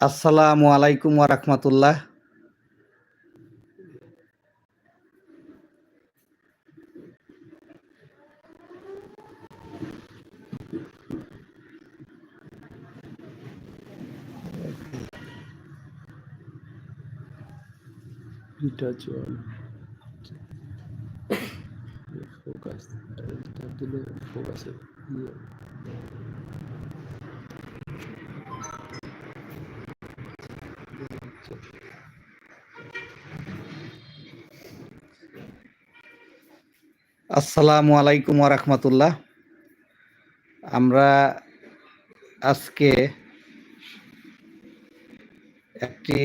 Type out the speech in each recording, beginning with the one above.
আসসালামু আলাইকুম ওয়া রাহমাতুল্লাহ retouch on focus এটা দিলে ফোকাসে আসসালামু আলাইকুম রাহমাতুল্লাহ। আমরা আজকে একটি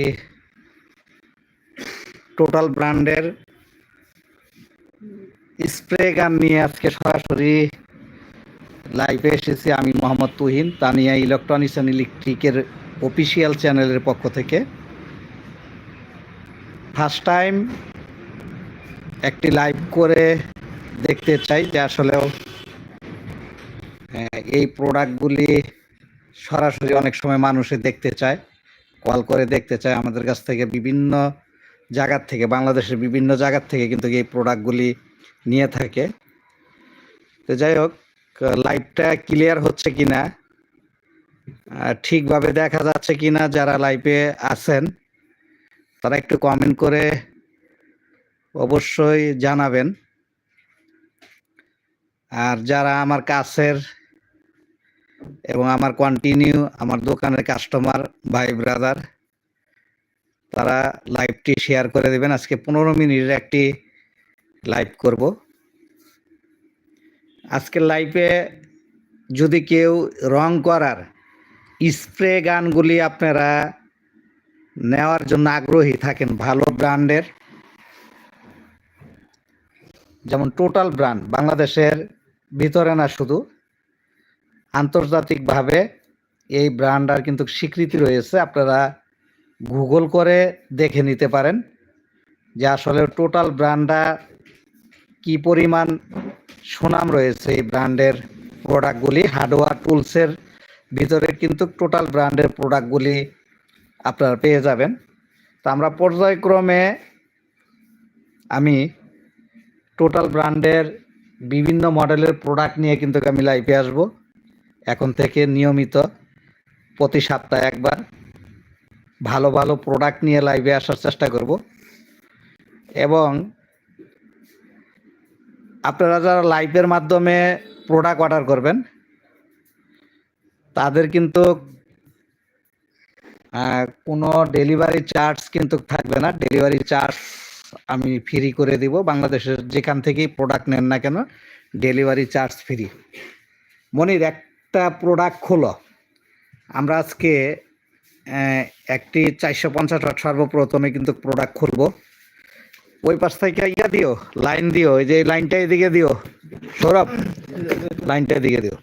টোটাল ব্র্যান্ডের স্প্রে গান নিয়ে আজকে সরাসরি লাইভে এসেছি আমি মোহাম্মদ তুহিন, তানিয়া ইলেকট্রনিক্স অ্যান্ড ইলেকট্রিকের অফিসিয়াল চ্যানেলের পক্ষ থেকে। ফার্স্ট টাইম একটি লাইভ করে দেখতে চাই যে আসলেও এই প্রোডাক্টগুলি সরাসরি অনেক সময় মানুষে দেখতে চায় কল করে দেখতে চায়। আমাদের কাছ থেকে বিভিন্ন জায়গার থেকে, বাংলাদেশের বিভিন্ন জায়গার থেকে কিন্তু এই প্রোডাক্টগুলি নিয়ে থাকে। তো যাই হোক লাইভটা ক্লিয়ার হচ্ছে কি না ঠিকভাবে দেখা যাচ্ছে কি না যারা লাইভে আছেন তারা একটু কমেন্ট করে অবশ্যই জানাবেন। আর যারা আমার কাছের এবং আমার কন্টিনিউ আমার দোকানের কাস্টমার ভাই ব্রাদার তারা লাইভটি শেয়ার করে দেবেন। আজকে পনেরো মিনিটের একটি লাইভ করব। আজকের লাইভে যদি কেউ রং করার স্প্রে গানগুলি আপনারা নেওয়ার জন্য আগ্রহী থাকেন ভালো ব্র্যান্ডের। যেমন টোটাল ব্র্যান্ড, বাংলাদেশের ভিতরে না শুধু। আন্তর্জাতিকভাবে এই ব্র্যান্ডার কিন্তু স্বীকৃতি রয়েছে, আপনারা গুগল করে দেখে নিতে পারেন যে আসলে টোটাল ব্র্যান্ডা কি পরিমাণ সুনাম রয়েছে এই ব্র্যান্ডের প্রোডাক্টগুলি হার্ডওয়্যার টুলসের ভিতরে কিন্তু টোটাল ব্র্যান্ডের প্রোডাক্টগুলি আপনারা পেয়ে যাবেন। তা আমরা পর্যায়ক্রমে আমি টোটাল ব্র্যান্ডের বিভিন্ন মডেলের প্রোডাক্ট নিয়ে কিন্তু আমি লাইভে আসব। এখন থেকে নিয়মিত প্রতি সপ্তাহে একবার ভালো ভালো প্রোডাক্ট নিয়ে লাইভে আসার চেষ্টা করব। এবং আপনারা যারা লাইভের মাধ্যমে প্রোডাক্ট অর্ডার করবেন, তাদের কিন্তু কোনো ডেলিভারি চার্জ কিন্তু থাকবে না। ডেলিভারি চার্জ আমি ফ্রি করে দিব। বাংলাদেশের যেখান থেকেই প্রোডাক্ট নেন না কেন ডেলিভারি চার্জ ফ্রি মনির, একটা প্রোডাক্ট খোলো। আমরা আজকে একটি চারশো পঞ্চাশ ওয়াট সর্বপ্রথমে কিন্তু প্রোডাক্ট খুলবো। ওই পাশ থেকে ইয়া দিও লাইন দিও, এই যে লাইনটা এদিকে দিও। সৌরভ লাইনটা এদিকে দিও।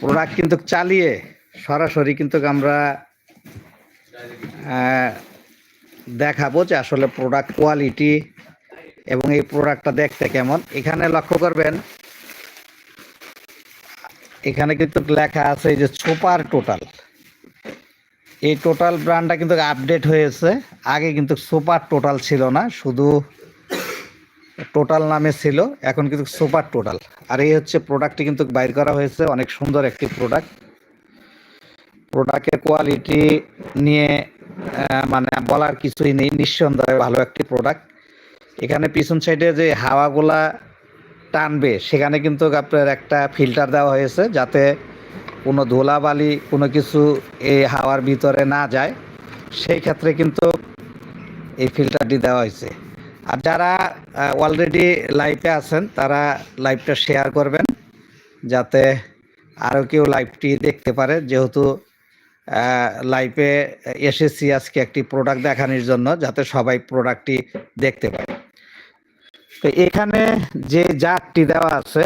প্রোডাক্ট কিন্তু চালিয়ে সরাসরি কিন্তু আমরা দেখাবো যে আসলে প্রোডাক্ট কোয়ালিটি এবং এই প্রোডাক্টটা দেখতে কেমন। এখানে লক্ষ্য করবেন, এখানে কিন্তু লেখা আছে এই যে সুপার টোটাল এই টোটাল ব্র্যান্ডটা কিন্তু আপডেট হয়েছে। আগে কিন্তু সুপার টোটাল ছিল না, শুধু টোটাল নামে ছিল, এখন কিন্তু সুপার টোটাল আর এই হচ্ছে প্রোডাক্টটি কিন্তু বাইর করা হয়েছে, অনেক সুন্দর একটি প্রোডাক্ট প্রোডাক্টের কোয়ালিটি নিয়ে মানে বলার কিছুই নেই। নিঃসন্দেহে ভালো একটি প্রোডাক্ট এখানে পিছন সাইডে যে হাওয়াগুলা টানবে, সেখানে কিন্তু আপনার একটা ফিল্টার দেওয়া হয়েছে যাতে কোনো ধুলাবালি, কোনো কিছু এই হাওয়ার ভিতরে না যায়। সেই ক্ষেত্রে কিন্তু এই ফিল্টারটি দেওয়া হয়েছে। আর যারা অলরেডি লাইভে আছেন, তারা লাইভটা শেয়ার করবেন। যাতে আরও কেউ লাইভটি দেখতে পারে। যেহেতু লাইভে এসেছি আজকে একটি প্রোডাক্ট দেখানোর জন্য যাতে সবাই প্রোডাক্টটি দেখতে পায়। তো এখানে যে জারটি দেওয়া আছে,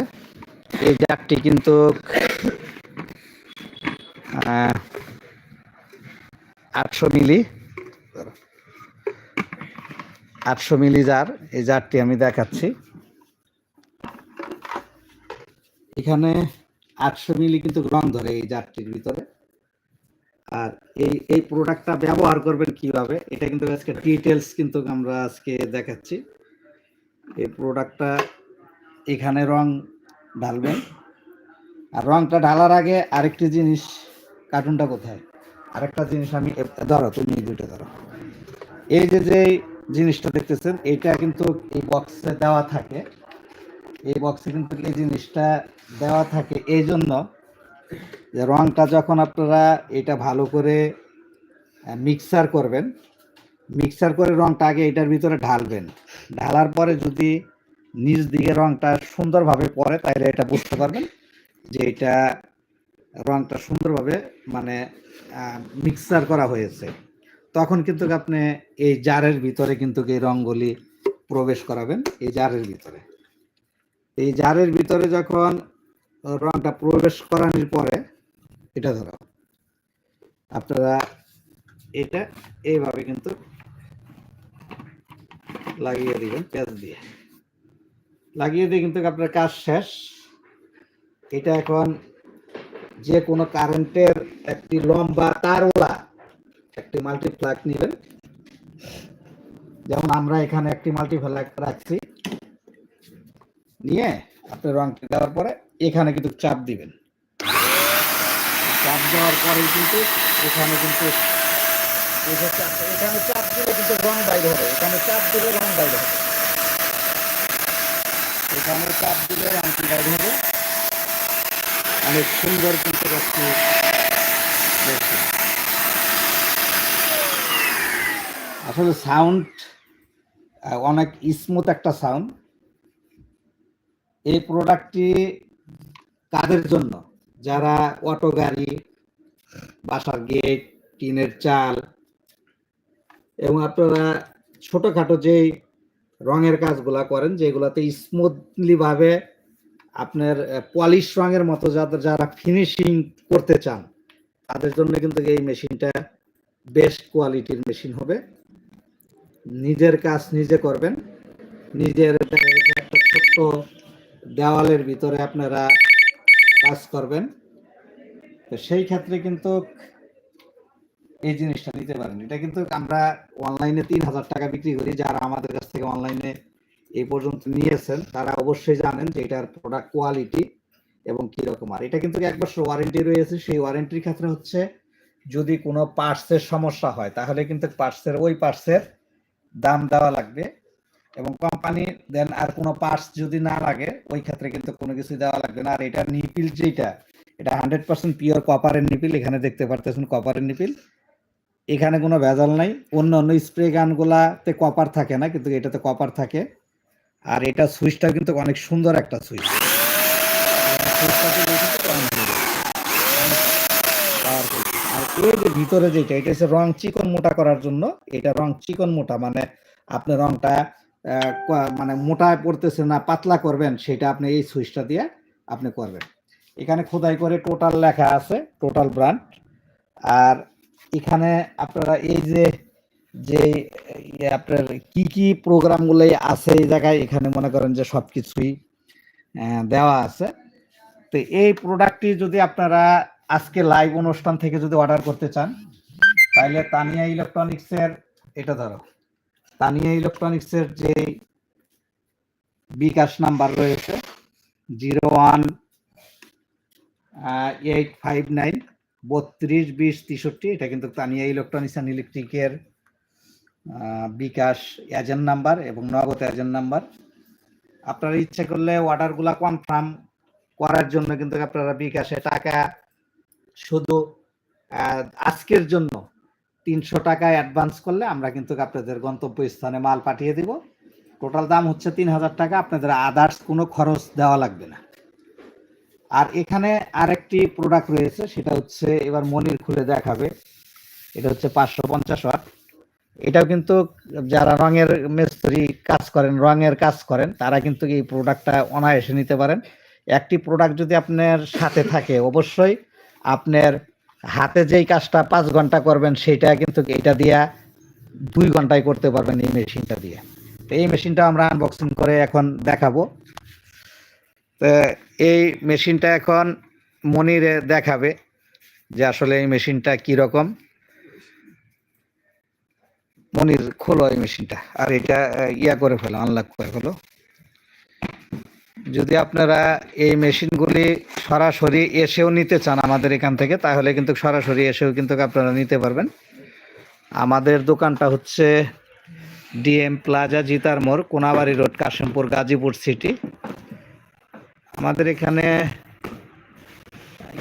এই জারটি কিন্তু আটশো মিলি আটশো মিলি জার, এই জারটি আমি দেখাচ্ছি। এখানে আটশো মিলি কিন্তু রং ধরে এই জারটির ভিতরে। আর এই এই প্রোডাক্টটা ব্যবহার করবেন কীভাবে, এটা কিন্তু আজকে ডিটেলস কিন্তু আমরা আজকে দেখাচ্ছি। এই প্রোডাক্টটা এখানে রং ঢালবেন। আর রংটা ঢালার আগে আরেকটি জিনিস কার্টুনটা কোথায়? আরেকটা জিনিস আমি, ধরো, তুমি দুইটা ধরো। এই যে যে জিনিসটা দেখতেছেন এটা কিন্তু এই বক্সে দেওয়া থাকে। এই বক্সে কিন্তু এই জিনিসটা দেওয়া থাকে। এই জন্য যে রংটা যখন আপনারা এটা ভালো করে মিক্সার করবেন মিক্সার করে রংটা আগে এটার ভিতরে ঢালবেন। ঢালার পরে যদি নিচ দিকে রংটা সুন্দরভাবে পড়ে, তাহলে এটা বুঝতে পারবেন যে এটা রংটা সুন্দরভাবে মানে মিক্সার করা হয়েছে। তখন কিন্তু আপনি এই জারের ভিতরে কিন্তু এই রঙগুলি প্রবেশ করাবেন, এই জারের ভিতরে। এই জারের ভিতরে যখন রংটা প্রবেশ করানোর পরে এটা ধরো। আপনারা এটা এইভাবে কিন্তু লাগিয়ে দিবেন, পেঁয়াজ দিয়ে। লাগিয়ে দিয়ে কিন্তু আপনার কাজ শেষ। এটা এখন যে কোনো কারেন্টের একটি লম্বা তারওয়ালা, একটি মাল্টিপ্লাগ নেবেন। যেমন আমরা এখানে একটি মাল্টিপ্লাগ রাখছি। নিয়ে আপনি রংটি দেওয়ার পরে এখানে কিন্তু চাপ দিবেন। চাপ দেওয়ার পরে কিন্তু এখানে কিন্তু এখানে চাপ দিলে কিন্তু রং বাইরে হবে। এখানে চাপ দিলে রং বাইরে হবে। এখানে চাপ দিলে রংটি বাইরে হবে। অনেক সুন্দর কিন্তু দেখছি। আসলে সাউন্ড অনেক স্মুথ একটা সাউন্ড এই প্রোডাক্টটি কাদের জন্য। যারা অটো গাড়ি, বাসার গেট টিনের চাল এবং আপনারা ছোটখাটো যেই রঙের কাজগুলা করেন, যেগুলাতে স্মুথলি ভাবে আপনার পলিশ রঙের মতো যাদের, যারা ফিনিশিং করতে চান, তাদের জন্য কিন্তু এই মেশিনটা বেস্ট কোয়ালিটির মেশিন হবে। নিজের কাজ নিজে করবেন। নিজের একটা ছোট্ট দেওয়ালের ভিতরে আপনারা কাজ করবেন। তো সেই ক্ষেত্রে কিন্তু এই জিনিসটা নিতে পারেন। এটা কিন্তু আমরা অনলাইনে তিন হাজার টাকা বিক্রি করি। যারা আমাদের কাছ থেকে অনলাইনে এই পর্যন্ত নিয়েছেন, তারা অবশ্যই জানেন যে এটার প্রোডাক্ট কোয়ালিটি এবং কীরকম আর এটা কিন্তু এক বছর ওয়ারেন্টি রয়েছে। সেই ওয়ারেন্টির ক্ষেত্রে হচ্ছে যদি কোনো পার্টসের সমস্যা হয়, তাহলে কিন্তু পার্টসের ওই পার্টসের দাম দেওয়া লাগবে। এবং কোম্পানি দেন আর কোনো পার্টস যদি না লাগে, ওই ক্ষেত্রে কিন্তু কোনো কিছু দেওয়া লাগবে না। আর এটা নিপিল যেটা, এটা হান্ড্রেড পার্সেন্ট পিওর কপারের নিপিল এখানে দেখতে পারতেছেন কপারের নিপিল এখানে কোনো ভেজাল নাই, অন্য অন্য স্প্রে গানগুলাতে কপার থাকে না, কিন্তু এটাতে কপার থাকে। আর এটা সুইচটা কিন্তু অনেক সুন্দর একটা সুইচ। আর এই যে ভিতরে যেটা, এটা হচ্ছে রং চিকন মোটা করার জন্য, এটা রং চিকন মোটা মানে আপনি রংটা মানে মোটায় পড়তেছে না, পাতলা করবেন, সেটা আপনি এই সুইচটা দিয়ে আপনি করবেন। এখানে খোদাই করে টোটাল লেখা আছে টোটাল ব্র্যান্ড আর এখানে আপনারা এই যে যে আপনার কি কি প্রোগ্রামগুলো আছে এই জায়গায়, এখানে মনে করেন যে সব কিছুই দেওয়া আছে। তো এই প্রোডাক্টটি যদি আপনারা আজকে লাইভ অনুষ্ঠান থেকে যদি অর্ডার করতে চান তাহলে তানিয়া ইলেকট্রনিক্সের এটা ধরো। তানিয়া ইলেকট্রনিক্সের যে বিকাশ নাম্বার রয়েছে zero one eight five nine বত্রিশ, বিশ, তেষট্টি, এটা কিন্তু তানিয়া ইলেকট্রনিক্স অ্যান্ড ইলেকট্রিকের বিকাশ এজেন্ট নাম্বার এবং নগদ এজেন্ট নাম্বার। আপনারা ইচ্ছে করলে অর্ডারগুলা কনফার্ম করার জন্য কিন্তু আপনারা বিকাশে টাকা শুধু আজকের জন্য তিনশো টাকা অ্যাডভান্স করলে আমরা কিন্তু আপনাদের গন্তব্য স্থানে মাল পাঠিয়ে দিব। টোটাল দাম হচ্ছে তিন হাজার টাকা, আপনাদের আদার্স কোনো খরচ দেওয়া লাগবে না। আর এখানে আরেকটি প্রোডাক্ট রয়েছে, সেটা হচ্ছে এবার মনির খুলে দেখাবে। এটা হচ্ছে পাঁচশো পঞ্চাশ ওয়াট এটাও কিন্তু যারা রঙের মিস্ত্রি কাজ করেন, রঙের কাজ করেন, তারা কিন্তু এই প্রোডাক্টটা অনায়াসে নিতে পারেন। একটি প্রোডাক্ট যদি আপনার সাথে থাকে, অবশ্যই আপনার হাতে যেই কাজটা পাঁচ ঘণ্টা করবেন, সেটা কিন্তু এটা দিয়া দুই ঘন্টায় করতে পারবেন এই মেশিনটা দিয়ে। তো এই মেশিনটা আমরা আনবক্সিং করে এখন দেখাবো। তো এই মেশিনটা এখন মনিরে দেখাবে যে আসলে এই মেশিনটা কি রকম। মনির খোলো এই মেশিনটা। আর এটা ইয়া করে ফেলো আনলক করে ফেলো। যদি আপনারা এই মেশিনগুলি সরাসরি এসেও নিতে চান আমাদের এখান থেকে, তাহলে কিন্তু সরাসরি এসেও কিন্তু আপনারা নিতে পারবেন। আমাদের দোকানটা হচ্ছে ডিএম প্লাজা জিতার মোড়, কোনাবাড়ি রোড, কাশিমপুর, গাজীপুর সিটি। আমাদের এখানে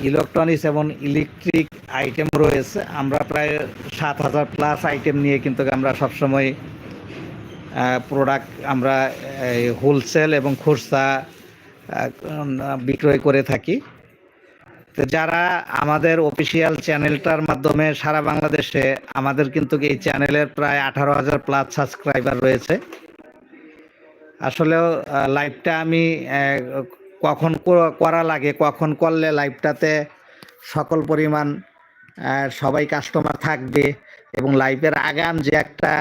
ইলেকট্রনিক্স এবং ইলেকট্রিক আইটেম রয়েছে। আমরা প্রায় সাত হাজার প্লাস আইটেম নিয়ে কিন্তু আমরা সবসময় প্রোডাক্ট আমরা হোলসেল এবং খুচরা বিক্রয় করে থাকি। তো যারা আমাদের অফিসিয়াল চ্যানেলটার মাধ্যমে সারা বাংলাদেশে, আমাদের কিন্তু এই চ্যানেলের প্রায় আঠারো হাজার প্লাস সাবস্ক্রাইবার রয়েছে। আসলেও লাইভটা আমি কখন করা লাগে, কখন করলে লাইভটাতে সকল পরিমাণ আহ, সবাই কাস্টমার থাকবে এবং লাইভের আগাম যে একটা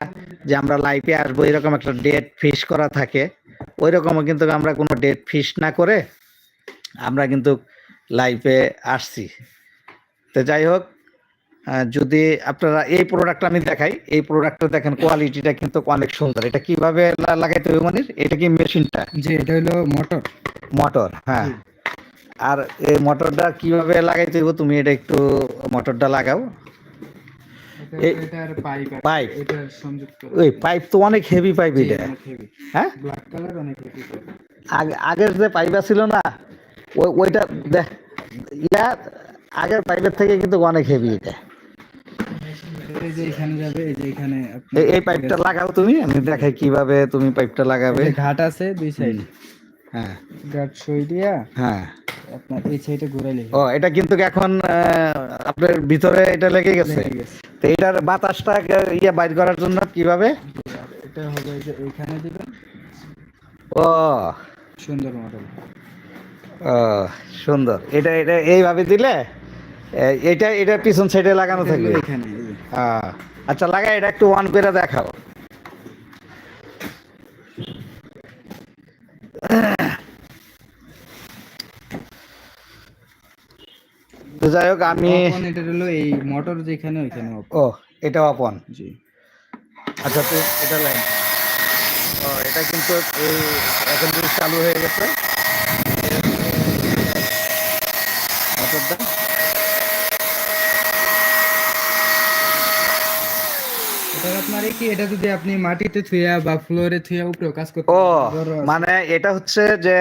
যে আমরা লাইভে আসব এরকম একটা ডেট ফিক্স করা থাকে ওই রকমও কিন্তু আমরা কোনো ডেট ফিক্স না করে আমরা কিন্তু লাইভে আসছি। তো যাই হোক যদি আপনারা এই প্রোডাক্টটা আমি দেখাই এই প্রোডাক্টটা দেখেন কোয়ালিটিটা কিন্তু অনেক সুন্দর। এটা কীভাবে লাগাইতে হবে মানে এটা কি মেশিনটা যে এটা হলো মোটর মোটর হ্যাঁ। আর এই মোটরটা কীভাবে লাগাইতে হবে তুমি এটা একটু মোটরটা লাগাও। Pipe pipe. ওই পাইপ তো অনেক হেভি পাইপ এটা। হ্যাঁ? আগের যে পাইপটা ছিল না ওইটা দেখ ইয়া আগের পাইপের থেকে কিন্তু অনেক হেভি এটা। এই পাইপটা লাগাও তুমি আমি দেখাই কীভাবে তুমি পাইপটা লাগাবে। ঘাট আছে দুই সাইড। হ্যাঁ। ঘাট সই দিয়া হ্যাঁ। আপনার এই সাইডে ঘুরাইলে ও এটা কিন্তু এখন আপনার ভিতরে এটা লেগে গেছে। তো এটার বাতাসটা ইয়ে বাইর করার জন্য কীভাবে? এটা হবে যে এইখানে দিবেন। ও। সুন্দর মডেল। ও সুন্দর। এটা এটা এইভাবে দিলে এটা এটা পিছন সাইডে লাগানো থাকবে। এখানে আচ্ছা লাগা এটা একটু ওয়ান করে দেখাও। তো যাই হোক আমি এটা হলো এই মোটর যেখানে ওইখানে ও এটা অপন জি। আচ্ছা তো এটা লাইন ও এটা কিন্তু এই এখন চালু হয়ে গেছে। মোটরটা আপনার কি এটা যদি আপনি মাটিতে বা ফ্লোরে কাজ করতে ও মানে এটা হচ্ছে যে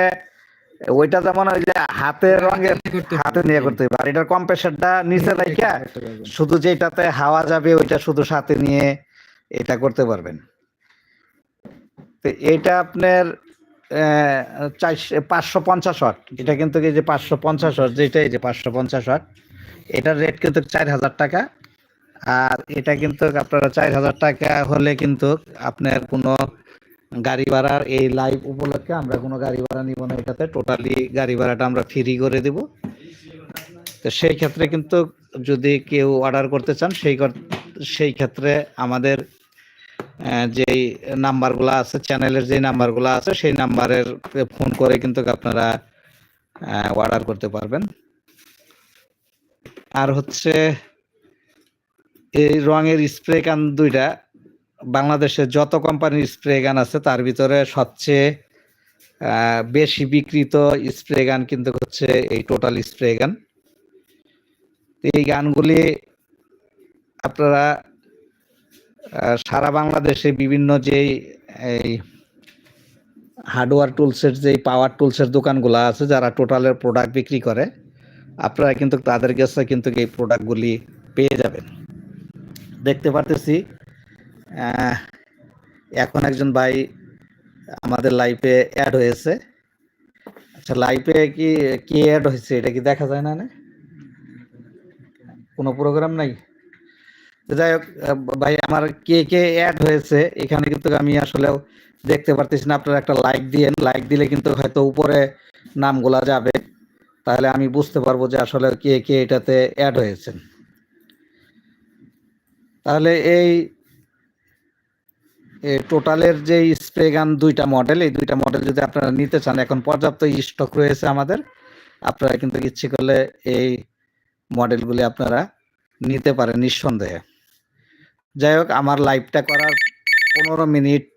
ওইটা যেমন ওই যে হাতের রঙের হাতে নিয়ে করতে হবে। আর এটার কম্প্রেসারটা নিচে পারবেন। শুধু যেটাতে হাওয়া যাবে ওইটা শুধু সাথে নিয়ে এটা করতে পারবেন। তো এটা আপনার পাঁচশো পঞ্চাশ ওয়াট। এটা কিন্তু এই যে পাঁচশো পঞ্চাশ ওয়াট যেটা এই যে পাঁচশো পঞ্চাশ ওয়াট এটার রেট কিন্তু চার হাজার টাকা। আর এটা কিন্তু আপনারা চার হাজার টাকা হলে কিন্তু আপনার কোনো গাড়ি ভাড়ার এই লাইভ উপলক্ষে আমরা কোনো গাড়ি ভাড়া নিব না এটাতে। টোটালি গাড়ি ভাড়াটা আমরা ফ্রি করে দেব। তো সেই ক্ষেত্রে কিন্তু যদি কেউ অর্ডার করতে চান, সেই সেই ক্ষেত্রে আমাদের যেই নাম্বারগুলো আছে চ্যানেলের যে নাম্বারগুলো আছে, সেই নাম্বারের ফোন করে কিন্তু আপনারা অর্ডার করতে পারবেন। আর হচ্ছে এই রঙের স্প্রে কান দুইটা বাংলাদেশের যত কোম্পানির স্প্রে গান আছে, তার ভিতরে সবচেয়ে বেশি বিক্রিত স্প্রে গান কিন্তু হচ্ছে এই টোটাল স্প্রে গান। এই গানগুলি আপনারা সারা বাংলাদেশে বিভিন্ন যেই, এই হার্ডওয়্যার টুলসের যেই পাওয়ার টুলসের দোকানগুলো আছে, যারা টোটালের প্রোডাক্ট বিক্রি করে, আপনারা কিন্তু তাদের কাছে কিন্তু এই প্রোডাক্টগুলি পেয়ে যাবেন। দেখতে পারতেছি এখন একজন ভাই আমাদের লাইফে অ্যাড হয়েছে। আচ্ছা লাইফে কি কি অ্যাড হয়েছে এটা কি দেখা যায় না কোনো প্রোগ্রাম নাই? যাই হোক ভাই আমার কে কে অ্যাড হয়েছে, এখানে কিন্তু আমি আসলেও দেখতে পারতেছি না, আপনারা একটা লাইক দিয়েন। লাইক দিলে কিন্তু হয়তো উপরে নামগুলা যাবে। তাহলে আমি বুঝতে পারব যে আসলে কে কে এটাতে অ্যাড হয়েছেন। তাহলে এই টোটালের যে স্প্রে গান দুইটা মডেল এই দুইটা মডেল যদি আপনারা নিতে চান, এখন পর্যাপ্ত স্টক রয়েছে আমাদের, আপনারা কিন্তু ইচ্ছে করলে এই মডেলগুলি আপনারা নিতে পারেন নিঃসন্দেহে। যাই হোক, আমার লাইভটা করার পনেরো মিনিট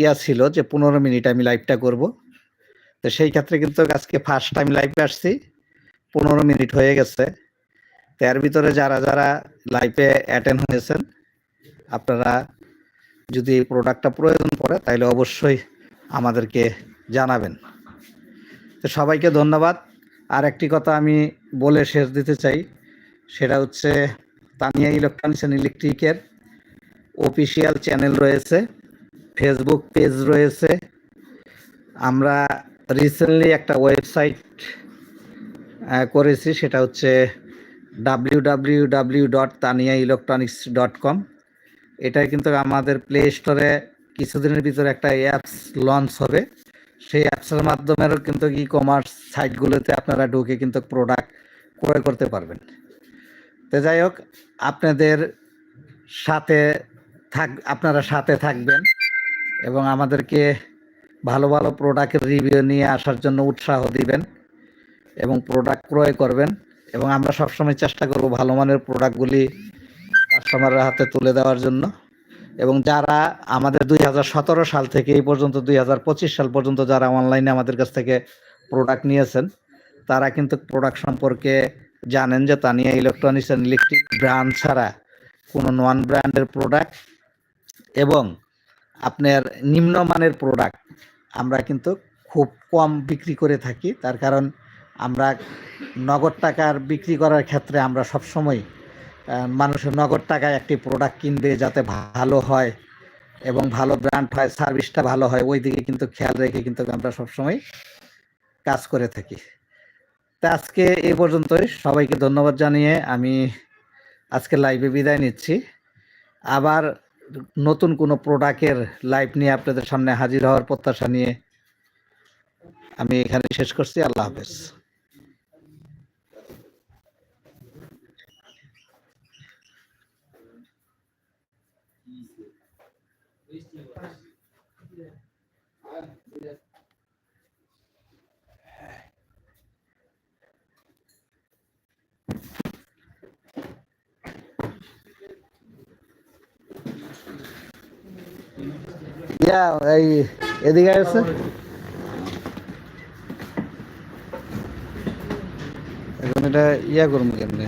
ইয়া ছিল যে, পনেরো মিনিট আমি লাইভটা করব। তো সেই ক্ষেত্রে কিন্তু আজকে ফার্স্ট টাইম লাইভে আসছি, পনেরো মিনিট হয়ে গেছে। তো এর ভিতরে যারা যারা লাইভে অ্যাটেন্ড হয়েছেন, আপনারা যদি এই প্রোডাক্টটা প্রয়োজন পড়ে তাহলে অবশ্যই আমাদেরকে জানাবেন। তো সবাইকে ধন্যবাদ। আর একটি কথা আমি বলে শেষ দিতে চাই, সেটা হচ্ছে তানিয়া ইলেকট্রনিক্স অ্যান্ড ইলেকট্রিকের অফিসিয়াল চ্যানেল রয়েছে, ফেসবুক পেজ রয়েছে। আমরা রিসেন্টলি একটা ওয়েবসাইট করেছি, সেটা হচ্ছে W W W dot Tania electronics dot com. এটা কিন্তু আমাদের প্লে স্টোরে কিছুদিনের ভিতরে একটা অ্যাপস লঞ্চ হবে। সেই অ্যাপসের মাধ্যমেও কিন্তু ই কমার্স সাইটগুলোতে আপনারা ঢুকে কিন্তু প্রোডাক্ট ক্রয় করতে পারবেন। তো যাই হোক, আপনাদের সাথে থাক, আপনারা সাথে থাকবেন এবং আমাদেরকে ভালো ভালো প্রোডাক্টের রিভিউ নিয়ে আসার জন্য উৎসাহ দিবেন এবং প্রোডাক্ট ক্রয় করবেন এবং আমরা সবসময় চেষ্টা করব ভালো মানের প্রোডাক্টগুলি কাস্টমারের হাতে তুলে দেওয়ার জন্য। এবং যারা আমাদের দুই হাজার সতেরো সাল থেকে এই পর্যন্ত, দুই হাজার পঁচিশ সাল পর্যন্ত যারা অনলাইনে আমাদের কাছ থেকে প্রোডাক্ট নিয়েছেন, তারা কিন্তু প্রোডাক্ট সম্পর্কে জানেন যে Tania electronics and electric brand ছাড়া কোনো নন ব্র্যান্ডের প্রোডাক্ট এবং আপনার নিম্নমানের প্রোডাক্ট আমরা কিন্তু খুব কম বিক্রি করে থাকি। তার কারণ আমরা নগদ টাকার বিক্রি করার ক্ষেত্রে আমরা সবসময় মানুষের নগদ টাকায় একটি প্রোডাক্ট কিনবে যাতে ভালো হয় এবং ভালো ব্র্যান্ড হয় সার্ভিসটা ভালো হয়, ওই দিকে কিন্তু খেয়াল রেখে কিন্তু আমরা সবসময় কাজ করে থাকি। তা আজকে এ পর্যন্তই। সবাইকে ধন্যবাদ জানিয়ে আমি আজকে লাইভে বিদায় নিচ্ছি। আবার নতুন কোনো প্রোডাক্টের লাইভ নিয়ে আপনাদের সামনে হাজির হওয়ার প্রত্যাশা নিয়ে আমি এখানে শেষ করছি। আল্লাহ হাফেজ। ইয়া এই এদিকে আছে এখন এটা ইয়া করব কেমনে?